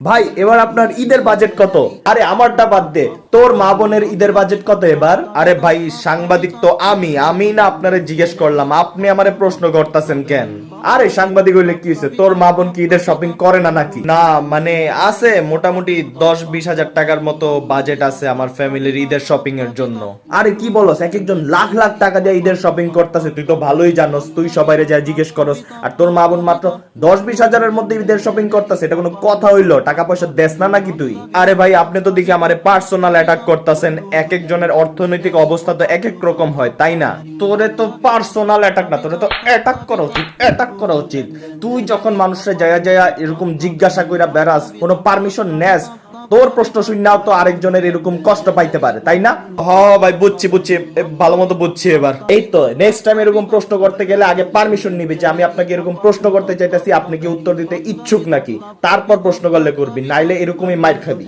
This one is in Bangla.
ভাই, এবার আপনার ঈদের বাজেট কত? আরে, আমারটা বাদ দে। তোর মা বোনের ঈদের বাজেট কত এবার? আরে ভাই, সাংবাদিক তো আমি আমি না আপনারে জিজ্ঞেস করলাম, আপনি আমারে প্রশ্ন করতেছেন কেন? আরে, সাংবাদিক হইলে কি হয়েছে তোর মা বোন কি ঈদের শপিং করে না নাকি? না মানে আছে, মোটামুটি দশ বিশ হাজার টাকার মতো বাজেট আছে আমার ফ্যামিলির ঈদের শপিং এর জন্য। আরে, কি বলস? এক একজন লাখ লাখ টাকা দিয়ে ঈদের শপিং করতেছে, তুই তো ভালোই জানোস, তুই সবাইরে যা জিজ্ঞেস করস। আর তোর মা বোন মাত্র দশ বিশ হাজারের মধ্যে ঈদের শপিং করতেছে, এটা কোনো কথা হইল টাকা পয়সা দেস না নাকি তুই? আরে ভাই, আপনি তো দেখি আমারে পার্সোনাল অ্যাটাক করতেছেন। এক একজনের অর্থনৈতিক অবস্থা তো এক এক রকম হয়, তাই না? তোরে তো পার্সোনাল অ্যাটাক না, তোরে তো অ্যাটাক করা উচিত অ্যাটাক করা উচিত। তুই যখন মানুষের জায়গা জায়গা এরকম জিজ্ঞাসা কইরা বেড়াস, কোনো পারমিশন নেস তোর প্রশ্ন শুননাও তো আরেকজনের এরকম কষ্ট পাইতে পারে তাই না? হ ভাই বুঝছি বুঝছি এ, ভালো মতো বুঝছি এবার। এই তো নেক্সট টাইম এরকম প্রশ্ন করতে গেলে আগে পারমিশন নিবি যে আমি আপনাকে এরকম প্রশ্ন করতে চাইতেছি আপনি কি উত্তর দিতে ইচ্ছুক নাকি? তারপর প্রশ্ন করলে করবি নাইলে এরকমই মাইর খাবি।